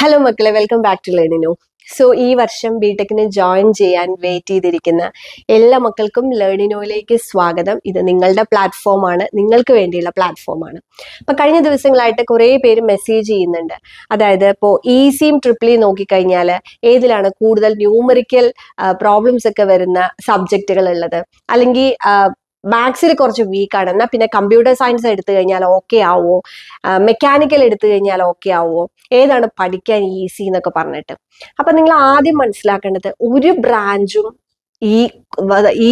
Hello മക്കളെ. Welcome back to Learnino so ഈ വർഷം ബിടെക്കിന് ജോയിൻ ചെയ്യാൻ വെയിറ്റ് ചെയ്തിരിക്കുന്ന എല്ലാ മക്കൾക്കും ലേണിനോയിലേക്ക് സ്വാഗതം. ഇത് നിങ്ങളുടെ പ്ലാറ്റ്ഫോമാണ് നിങ്ങൾക്ക് വേണ്ടിയുള്ള പ്ലാറ്റ്ഫോമാണ് അപ്പൊ കഴിഞ്ഞ ദിവസങ്ങളായിട്ട് കുറേ പേര് മെസ്സേജ് ചെയ്യുന്നുണ്ട്. അതായത് ഇപ്പോൾ ഈസിയും ട്രിപ്പിളിയും നോക്കിക്കഴിഞ്ഞാൽ ഏതിലാണ് കൂടുതൽ ന്യൂമറിക്കൽ പ്രോബ്ലംസ് ഒക്കെ വരുന്ന സബ്ജക്റ്റുകൾ ഉള്ളത്. അല്ലെങ്കിൽ മാത്സിൽ കുറച്ച് വീക്കാണ് എന്നാൽ പിന്നെ കമ്പ്യൂട്ടർ സയൻസ് എടുത്തു കഴിഞ്ഞാൽ ഓക്കെ ആവുമോ മെക്കാനിക്കൽ എടുത്തു കഴിഞ്ഞാൽ ഓക്കെ ആവുമോ ഏതാണ് പഠിക്കാൻ ഈസി എന്നൊക്കെ പറഞ്ഞിട്ട്. അപ്പൊ നിങ്ങൾ ആദ്യം മനസ്സിലാക്കേണ്ടത് ഒരു ബ്രാഞ്ചും ഈ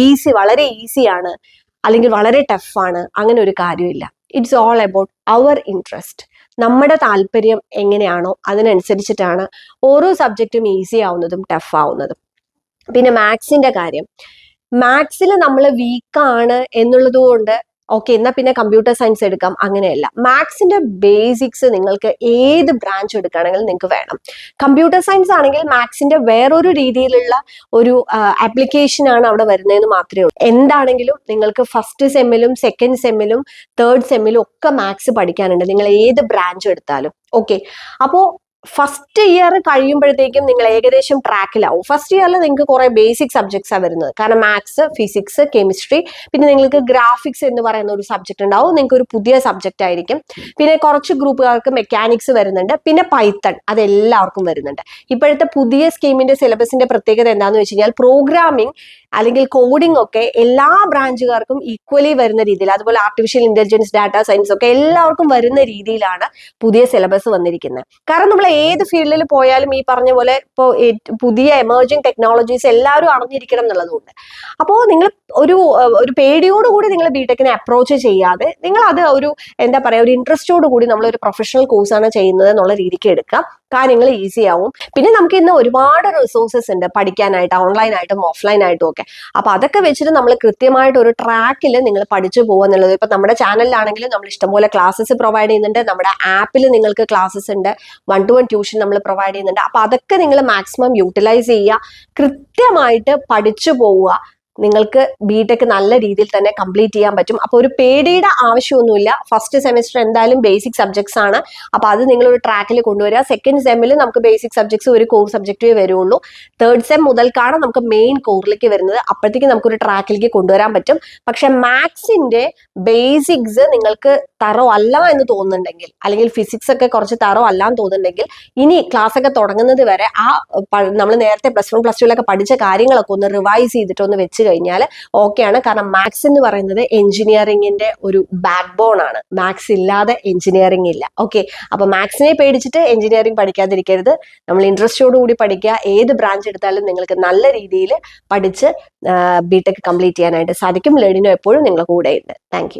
ഈസി വളരെ ഈസിയാണ് അല്ലെങ്കിൽ വളരെ ടഫാണ് അങ്ങനെ ഒരു കാര്യമില്ല. It's all about our interest നമ്മുടെ താല്പര്യം എങ്ങനെയാണോ അതിനനുസരിച്ചിട്ടാണ് ഓരോ സബ്ജക്റ്റും ഈസി ആവുന്നതും ടഫ് ആവുന്നതും. പിന്നെ മാത്സിന്റെ കാര്യം. മാത്സിൽ നമ്മൾ വീക്കാണ് എന്നുള്ളത് കൊണ്ട് ഓക്കെ എന്നാൽ പിന്നെ കമ്പ്യൂട്ടർ സയൻസ് എടുക്കാം അങ്ങനെയല്ല. മാത്സിന്റെ ബേസിക്സ് നിങ്ങൾക്ക് ഏത് ബ്രാഞ്ച് എടുക്കുകയാണെങ്കിലും നിങ്ങൾക്ക് വേണം. കമ്പ്യൂട്ടർ സയൻസ് ആണെങ്കിൽ മാത്സിന്റെ വേറൊരു രീതിയിലുള്ള ഒരു ആപ്ലിക്കേഷൻ ആണ് അവിടെ വരുന്നതെന്ന് മാത്രമേ ഉള്ളൂ. എന്താണെങ്കിലും നിങ്ങൾക്ക് ഫസ്റ്റ് സെമ്മിലും സെക്കൻഡ് സെമ്മിലും തേർഡ് സെമ്മിലും ഒക്കെ മാത്സ് പഠിക്കാനുണ്ട്. നിങ്ങൾ ഏത് ബ്രാഞ്ച് എടുത്താലും. ഓക്കെ അപ്പോൾ ഫസ്റ്റ് ഇയർ കഴിയുമ്പോഴത്തേക്കും നിങ്ങൾ ഏകദേശം ട്രാക്കിലാവും ഫസ്റ്റ് ഇയറിൽ നിങ്ങൾക്ക് കുറെ ബേസിക് സബ്ജക്ട്സ് ആണ് വരുന്നത്. കാരണം മാത്സ് ഫിസിക്സ് കെമിസ്ട്രി പിന്നെ നിങ്ങൾക്ക് ഗ്രാഫിക്സ് എന്ന് പറയുന്ന ഒരു സബ്ജക്ട് ഉണ്ടാവും. നിങ്ങൾക്ക് ഒരു പുതിയ സബ്ജക്റ്റ് ആയിരിക്കും. പിന്നെ കുറച്ച് ഗ്രൂപ്പുകാർക്ക് മെക്കാനിക്സ് വരുന്നുണ്ട്. പിന്നെ പൈത്തൺ അത് എല്ലാവർക്കും വരുന്നുണ്ട്. ഇപ്പോഴത്തെ പുതിയ സ്കീമിന്റെ സിലബസിന്റെ പ്രത്യേകത എന്താണെന്ന് വെച്ച് കഴിഞ്ഞാൽ പ്രോഗ്രാമിംഗ് അല്ലെങ്കിൽ കോഡിംഗ് ഒക്കെ എല്ലാ ബ്രാഞ്ചുകാർക്കും ഈക്വലി വരുന്ന രീതിയിൽ അതുപോലെ ആർട്ടിഫിഷ്യൽ ഇന്റലിജൻസ് ഡാറ്റാ സയൻസ് ഒക്കെ എല്ലാവർക്കും വരുന്ന രീതിയിലാണ് പുതിയ സിലബസ് വന്നിരിക്കുന്നത്. കാരണം നമ്മൾ ഏത് ഫീൽഡിൽ പോയാലും ഈ പറഞ്ഞ പോലെ ഇപ്പോൾ പുതിയ എമേർജിങ് ടെക്നോളജീസ് എല്ലാവരും അറിഞ്ഞിരിക്കണം എന്നുള്ളതുകൊണ്ട് അപ്പോൾ നിങ്ങൾ ഒരു ഒരു പേടിയോട് കൂടി നിങ്ങൾ ബിടെക്കിനെ അപ്രോച്ച് ചെയ്യാതെ നിങ്ങൾ അത് ഒരു എന്താ പറയുക ഒരു ഇൻട്രസ്റ്റോട് കൂടി നമ്മൾ ഒരു പ്രൊഫഷണൽ കോഴ്സാണ് ചെയ്യുന്നത് എന്നുള്ള രീതിക്ക് എടുക്കാം കാര്യങ്ങൾ ഈസി ആവും. പിന്നെ നമുക്ക് ഇന്ന് ഒരുപാട് റിസോഴ്സസ് ഉണ്ട് പഠിക്കാനായിട്ട് ഓൺലൈനായിട്ടും ഓഫ്ലൈൻ ആയിട്ടും ഒക്കെ. അപ്പൊ അതൊക്കെ വെച്ചിട്ട് നമ്മൾ കൃത്യമായിട്ട് ഒരു ട്രാക്കിൽ നിങ്ങൾ പഠിച്ചു പോകുക എന്നുള്ളത്. ഇപ്പൊ നമ്മുടെ ചാനലിലാണെങ്കിലും നമ്മൾ ഇഷ്ടംപോലെ ക്ലാസ്സസ് പ്രൊവൈഡ് ചെയ്യുന്നുണ്ട്. നമ്മുടെ ആപ്പിൽ നിങ്ങൾക്ക് ക്ലാസ്സസ് ഉണ്ട്. വൺ ടു വൺ ട്യൂഷൻ നമ്മൾ പ്രൊവൈഡ് ചെയ്യുന്നുണ്ട്. അപ്പൊ അതൊക്കെ നിങ്ങൾ മാക്സിമം യൂട്ടിലൈസ് ചെയ്യുക. കൃത്യമായിട്ട് പഠിച്ചു പോവുക. നിങ്ങൾക്ക് ബിടെക് നല്ല രീതിയിൽ തന്നെ കംപ്ലീറ്റ് ചെയ്യാൻ പറ്റും. അപ്പോൾ ഒരു പേടിയുടെ ആവശ്യമൊന്നുമില്ല. ഫസ്റ്റ് സെമിസ്റ്റർ എന്തായാലും ബേസിക് സബ്ജക്ട്സ് ആണ്. അപ്പോൾ അത് നിങ്ങൾ ഒരു ട്രാക്കിൽ കൊണ്ടുവരിക. സെക്കൻഡ് സെമ്മിൽ നമുക്ക് ബേസിക് സബ്ജക്ട്സ് ഒരു കോർ സബ്ജക്റ്റേ വരുള്ളൂ. തേർഡ് സെം മുതൽക്കാണ് നമുക്ക് മെയിൻ കോറിലേക്ക് വരുന്നത്. അപ്പോഴത്തേക്ക് നമുക്കൊരു ട്രാക്കിലേക്ക് കൊണ്ടുവരാൻ പറ്റും. പക്ഷെ മാത്സിന്റെ ബേസിക്സ് നിങ്ങൾക്ക് തറോ അല്ല എന്ന് തോന്നുന്നുണ്ടെങ്കിൽ അല്ലെങ്കിൽ ഫിസിക്സ് ഒക്കെ കുറച്ച് തറോ അല്ല എന്ന് തോന്നുന്നുണ്ടെങ്കിൽ ഇനി ക്ലാസ് ഒക്കെ തുടങ്ങുന്നത് വരെ ആ നമ്മൾ നേരത്തെ പ്ലസ് വൺ പ്ലസ് ടുവിലൊക്കെ പഠിച്ച കാര്യങ്ങളൊക്കെ ഒന്ന് റിവൈസ് ചെയ്തിട്ടൊന്ന് വെച്ച് കഴിഞ്ഞാൽ ഓക്കെയാണ് കാരണം മാത്സ് എന്ന് പറയുന്നത് എഞ്ചിനീയറിംഗിന്റെ ഒരു ബാക്ക് ബോൺ ആണ്. മാത്സ് ഇല്ലാതെ എഞ്ചിനീയറിംഗ് ഇല്ല. ഓക്കെ അപ്പൊ മാത്സിനെ പേടിച്ചിട്ട് എഞ്ചിനീയറിംഗ് പഠിക്കാതിരിക്കരുത്. നമ്മൾ ഇൻട്രസ്റ്റോട് കൂടി പഠിക്കുക. ഏത് ബ്രാഞ്ച് എടുത്താലും നിങ്ങൾക്ക് നല്ല രീതിയിൽ പഠിച്ച് ബിടെക് കംപ്ലീറ്റ് ചെയ്യാനായിട്ട് സാധിക്കും. ലേണിനോ എപ്പോഴും നിങ്ങളുടെ കൂടെയുണ്ട്. താങ്ക്